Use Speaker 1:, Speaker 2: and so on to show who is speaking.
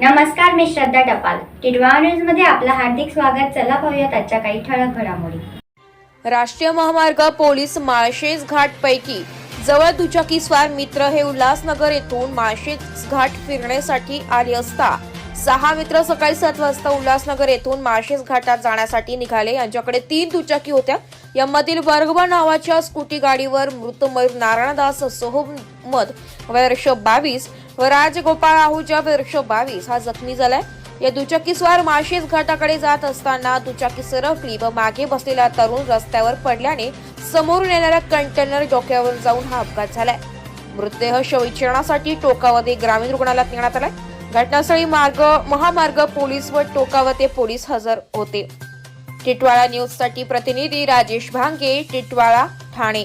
Speaker 1: नमस्कार मी श्रद्धा टपाल. टिडवा न्यूजमध्ये आपलं हार्दिक स्वागत. चला पाहूयात आजच्या काही ठळक घडामोडी.
Speaker 2: राष्ट्रीय महामार्ग पोलीस माळशेज घाट पैकी जवळ दुचाकी स्वार मित्र हे उल्हासनगर येथून माळशेज घाट फिरण्यासाठी आले असता सहा मित्र सकाळी सात वाजता उल्हासनगर येथून माळशेज घाटात जाण्यासाठी निघाले. यांच्याकडे तीन दुचाकी होत्या. यामधील वर्गवा नावाच्या स्कूटी गाडीवर मृत मयूर नारायणदास सोहमद वर्ष बावीस व राजगोपाळ आहूजा एकशे बावीस. हा जखमी झालाय. या दुचाकीस्वार माळशेज घाटाकडे जात असताना दुचाकी सरकली व मागे बसलेला तरुण रस्त्यावर पडल्याने समोरून येणाऱ्या कंटेनर डोक्यावर जाऊन हा अपघात झालाय. मृतदेह शवविच्छेदनासाठी टोकावते ग्रामीण रुग्णालयात नेण्यात आलाय. घटनास्थळी मार्ग महामार्ग पोलीस व टोकावते पोलीस हजर होते. टिटवाळा न्यूजसाठी प्रतिनिधी राजेश भांगे टिटवाळा ठाणे.